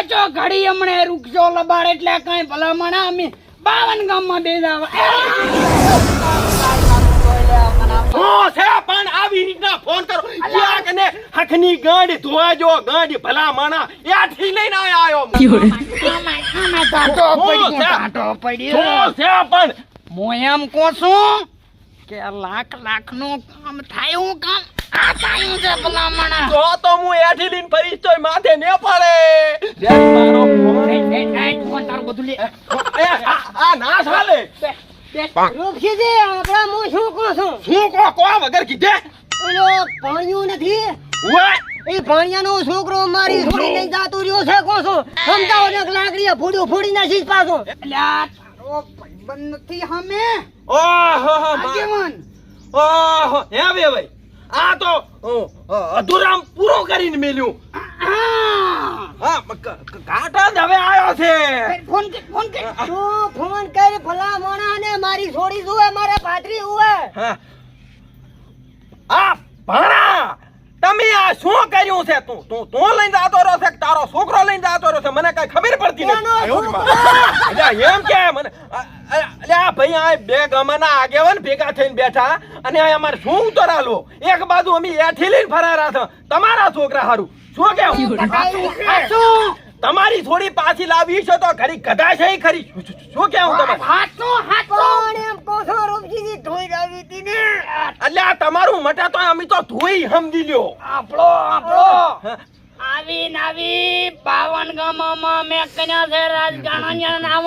ઓછો ઘડી હમણે રૂખજો લબાડ એટલે કઈ ભલામણ અમે બાવન ગામમાં બે હું! છે પણ આવી રીતના ફોન કરો. ક્યાંક ને હખની ગાંડી ધોવાજો ગાંડી ભલા માણા ત્યાંથી લઈને આવ્યો હું. છે? પણ હું એમ કહું છું કે લાખ લાખનું કામ થાય હું કામ આ થાય છે ભલામણ તો તો હું એઠી લઈને ફરીશ તોય માથે ને પડે. જે મારો ફોન. તારું બધું લે. આ ના ચાલે રૂપસીજી આપણા હું શું કહું છું? શું કહો કો વગર કીધે. ઓલો ભણ્યું નથી? ઓય એ ભણિયાનો છોકરો મારી છોડી લઈ જાતો રહ્યો છે કો છો. સમજાવો ને લાકડીએ ફૂડ્યું ફૂડી નાખીશ પાછો. અલ્યા તારો ભાઈબંધ નથી હમે ઓહો હો આગેવાન ઓહો હે ભાઈ આ તો અ, અ, પૂરો કરીને મેલ્યું! હા ક- ક- જ હવે આવ્યો છે. ફોન કર ફોન તું ફોન કરી ભલા મોણા ને મારી છોડી જુએ મારે પાટરી ઉવે હા. આ ભણા! તમે આ શું કર્યું છે? તું તું તું લઈને જાતો રહ્યો છે તારો છોકરો લઈને જાતો રહ્યો છે? મને કઈ ખબર પડતી નથી. એમ કે મને અ- અ- અલ્યા ભાઈ આ બે ગામના આગેવાન ભેગા થઈને બેઠા અને આ અમારે શું ઉતરાલો? એક બાજુ અમે એથી લઈને ફરારા છો. તમારા છોકરા હારું. શું કેવું તમારી થોડી પાછી લાવી છે તો ઘડી કદાચ છે ખરી. શું- કેવું તમારે? હાચું હાચું પણ એમ કહું છું રૂપસીજી ધોઈ આવી હતી ને અલ્યા મટા તો અમે તો ધોઈ સમજી લ્યો. આપણો આપણો આવી ને આવી બાવન ગામમાં મેં કન્યા છે રાજગાણા નામ.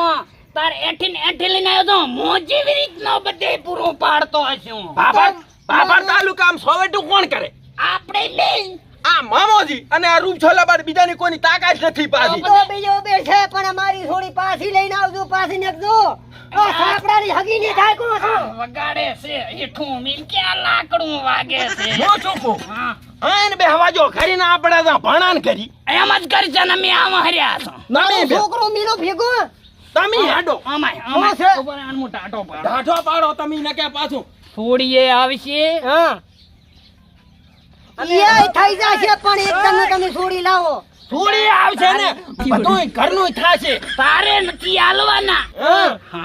તાર એઠીન એઠીલી આવ્યો તો મોજી રીતનો બધે પૂરો પાડતો હશું. બાબર બાબર તાલુકામાં સોવેટું કોણ કરે? આપણે લઈ આ મામોજી અને આ રૂપ છોલા બાદ બીજાની કોઈની તાકાત નથી પાછી. તો બીજો બે છે પણ મારી થોડી પાછી લઈને આવજો પાછી નાખજો આ સાંકડાની હગી ની થાય કો વગાડે છે હેઠું મિલ કે લાકડું વાગે છે? હું કહું હા. એને બે હવાજો ખરીને આપણે તો ભણાન કરી. એમ જ કરી છે ને મેં આમ હર્યા છો. મારો તમે છોકરો મીનો ભેગો? તમે હાડો. અમાય અમાય. છે? ઉપર આનું ટાટો પાડો. ઢાઢો પાડો તમે ને કે પાછું. થોડીએ આવશે? હા. એ થઈ જશે પણ એકદમ તમે છોડી લાવો. છોડી આવશે ને? બધું ઘરનું થાશે. તારે નથી હાલવાના.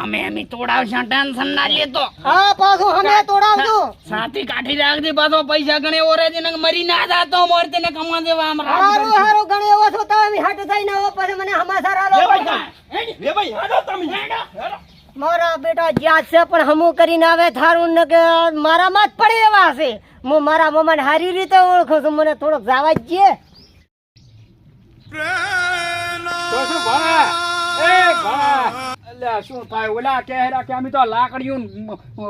અમે એમ તોડાવશે ટેન્શન ના લેતો હા પાછો અમે તોડાવજો. સાથી કાઢી રાખજે પાછો પૈસા ગણે ઓરે છે મરી ના જાતો મોરતે ને કમા દેવા આમ હારું. હારું ગણે એવો છો તમે હટ થઈને આવો પછી મને લે આલો ભાઈ લે ભાઈ હાડો તમે. હેડો. મારા બેટા જ્યાં છે પણ હમું કરીને આવે થારું ને કે મારા માં જ પડે એવા છે. હું મારા મમ્માને સારી રીતે ઓળખું છું, મને થોડોક જવા જ ભણા? અલ્યા શું થાય? ઓલા કે હેરા કે અમે તો લાકડીઓ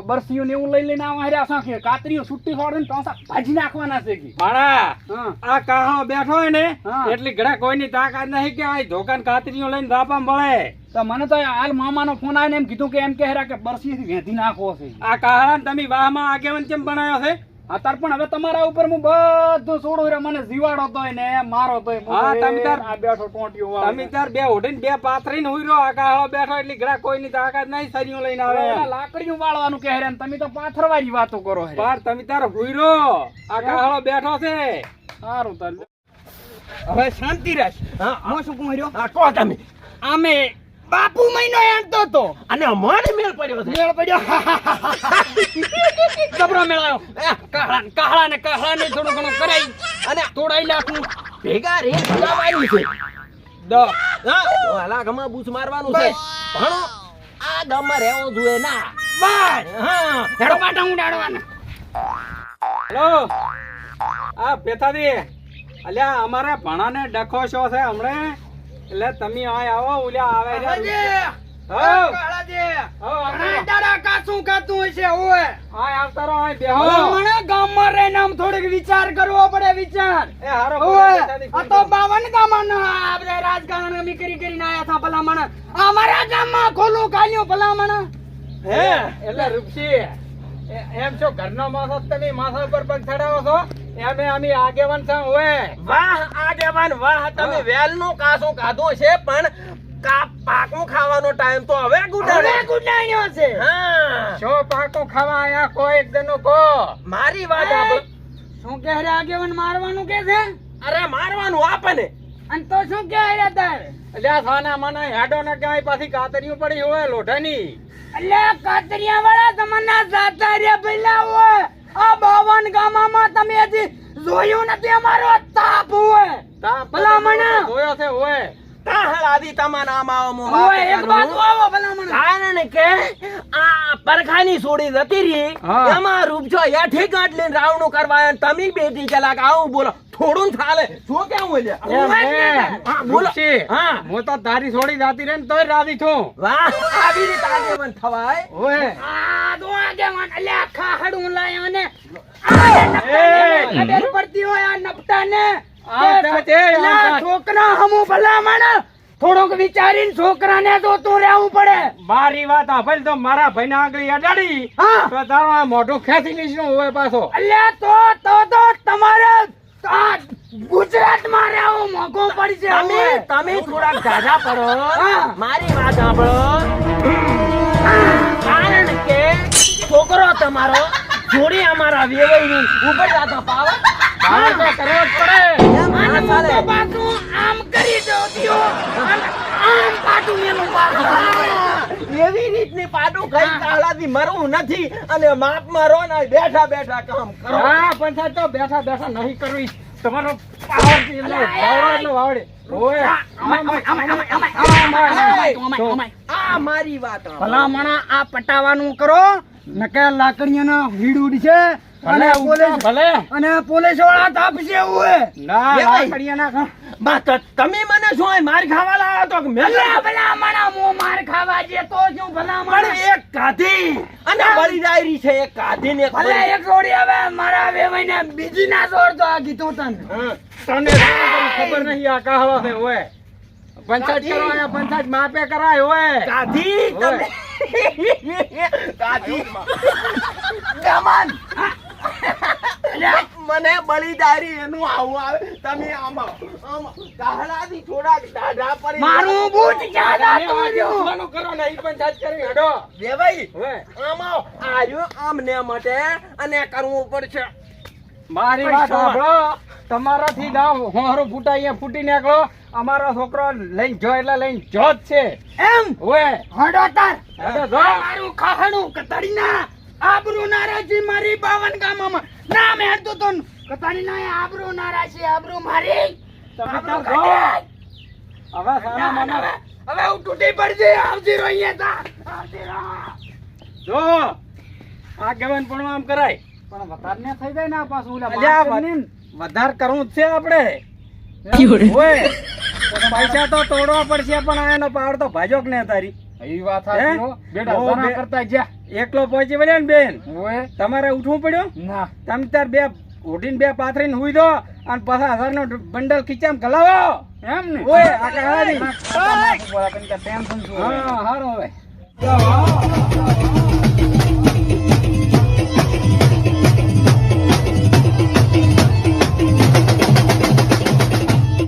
બરસીઓ ને એવું લઈ લઈને આવા હેરા કે કાતરીઓ ફોડે ને ભાજી નાખવાના છે કે. ભાડા આ કાહો બેઠો હોય ને. એટલી ઘડા કોઈની તાકાત નહીં કે આ ધોકાન કાતરીઓ લઈને દાપા મળે. તો મને તો હાલ મામાનો ફોન આવીને એમ કીધું કે એમ કે હેરા કે બરસી વેધી નાખવો છે. આ કાહરા તમે વાહમાં આગેવાન કેમ બનાવ્યો છે? અત્યાર પણ હવે તમારા ઉપર હું બધું છોડું રે મને જીવાડો તોય ને મારો તોય હું હા, તમે તાર- આ બેઠો ટોંટિયો વાળો. તમે તાર બે ઓઢીને બે પાથરીને હુઈ રહ્યો આકા કાહળો બેઠો એટલી ઘડા કોઈની તાકાત નહીં સરીઓ લઈને આવે. લાકડીયું વાળવાનું કહે રે ને તમે તો પાથરવાની વાતો કરો હે પાર તમે તાર હુઈ રહ્યો. આ કાહળો બેઠો છે. સારું તાર હવે શાંતિ રાખ. હા, હું શું કહું રહ્યો હા કહો તમે? આમે બાપુ મહિનો એણતો તો અને અમારે મેળ પડ્યો છે. મેળ પડ્યો. કબરો મેળાયો એ, કાળા ને કાહળા ને થોડું ઘણું કરાઈ અને તોડાઈ નાખું ભેગા રે જવાનું છે. દ. હા હાલા ગમા બૂચ મારવાનું છે. ભણો. આ ગામમાં રહેવો જોઈએ ના. બસ. હા. હેડો પાટા ઉડાડવાના હેલો. આ પેથાદી અલ્યા અમારે ભણાને ડખો શો છે હમણે? એટલે તમે આય આવો ઓલ્યા આવે છે. રાજકારણ કરી કરીને આયા હતા ભલામણ. અમારા ગામમાં ખોલું કાલ્યું ભલામણ. હે એટલે રૂપસી એમ છો ઘરનો જ તમે માથા ઉપર પગ ચડાવો છો? એમે અમે આગેવાન સા હોય. વાહ આગેવાન વાહ તમે વેલનું કાસું ખાધું છે પણ કા પાકું ખાવાનો ટાઈમ તો હવે ગુડાણે ગુડાણ્યો છે. હા. શો પાકો ખાવા આયા કોઈ એક દનો કો મારી વાત આપ શું કહે રે આગેવાન મારવાનું કે છે? અરે મારવાનું આપને. અને તો શું કહેવાય તાર? અલ્યા સાના મના હેડો ને ક્યાંય પાછી કાતરીઓ પડી હોય લોઢાની. અલ્યા કાતરીયા વાળા તમને જાતા રે ભઈલા હોય. આ બાવન ગામામાં તમે હજી જોયું નથી અમારો તાપ હોય. ભલા મને. જોયો છે હોય તા હળાદી તમારા આમ આવો મો હોય એક બાજુ આવો ભલામણ કારણ કે આ પરખાની છોડી જતી રહી એમાં રૂપજો હેઠી ગાંઠ લઈને રાવણું કરવા તમે બેટી કલાક આવું બોલો. થોડું ચાલે શું કેવું ને. હા. હા. હું તો તારી છોડી જાતી રે તોય રાજી છું. વાહ આવી રીતે આગેવાન થવાય. હોય આ દો આગેવાન અલ્યા ખાહડું લાયો ને! ખબર પડતી હોય આ નપટાને આ તા તે, આ તા. છોકરા હમું ભલામણ થોડોક વિચારીને છોકરાને જોતું રહેવું પડે. મારી વાત ભાઈ તો મારા ભાઈને આગળ અડાડી. હા. તો તારો આ મોઢું ખેંચી લઈશું ને હોય પાછો. અલ્યા તો તો તો તમારે ગુજરાતમાં રહેવું મોકો પડશે તમે તમે થોડાક જાજા પડો. મારી વાત સાંભળો. છોકરો તમારો જોડી અમારા વેવાઈની ઉપર જાતો પાવર. પાવર? તો કરવો જ પડે. આમ કરી દો દિયો આમ પાટું મેલું પાછું. એવી રીતની પાડું કઈ કાળાથી મરવું નથી અને માપ મારો ને બેઠા બેઠા કામ કરો. હા પંચાયત તો બેઠા બેઠા નહીં કરવી. તમારો પાવરથી એટલે પાવર એટલે વાવડે. અમાય. આ મારી વાત. ભલામણા આ પટાવાનું કરો. નકે લાકડીઓના ભીડ ઉડશે અને ભલે ઉગતા પોલીસ ભલે. અને પોલીસવાળા તાપશે હોય ના એ લાકડીયા ના બા તો તમે મને શું માર ખાવા લાવ્યા તો કે મેલે ભલા ભલામણા મો માર ખાવા જે તો શું પણ ભલામણા એક કાધી અને બળી ડાયરી છે એક કાધી ને ભલે એક જોડી હવે મારા વેવાઈને બીજી ના જોડતો આ કીધું તને. તને ખબર નહીં આ કહવા છે હોય. પંચાયત કરાય પંચાયત માપે કરાય હોય. કાઢી તમે કાઢી કમાન મને બળીદારી એનું આવું આવે. તમે આમાં કાહલાથી થોડાક દાઢા પડી મારું બૂટ ક્યાં રહ્યો કરો ને ઈ પંચાયત કરી હડો. વેવાઈ ભાઈ. આમાં આર્યો આમને માટે અને કરવું પડશે. મારી વાત સાંભળો. તમારાથી દાવ હોહરો ફૂટાઈ ફૂટી નીકળો. અમારો છોકરો લઈને જો એટલે લઈને જો જ છે. એમ? હોય હડો તાર. હડો જો. મારું ખાહણું કતાડીના આબરૂ નારાજી મારી બાવન ગામમાં. ના મે હડતો તો કતાડીના આબરૂ નારાજી આબરૂ મારી. તમે તો જો. હવે સાના મને હવે હું તૂટી પડજે આવજી રહો અહીંયા તા આવતી રહો. જો. આ ગવન પણ આમ કરાય. પણ વધારે ને થઈ જાય ને પાછું વધારે કરવું જ છે આપણે. પૈસા તો તોડવા પડશે પણ આનો એનો પાવર તો ભાજો ને તારી એ વાત સાચી બેટા હો, જરા બે- કરતા જા એકલો પહોંચી વળ્યા ને બેન ઓય તમારે ઉઠવું પડ્યું ના તમે તાર બે ઉઠીને બે પાથરીને હુઈ દો અને પાછા હજાર નો બંડલ ખીચામ ગલાવો એમ ને ઓય આ કહાની ટેન્શન શું હા હારો હવે હવે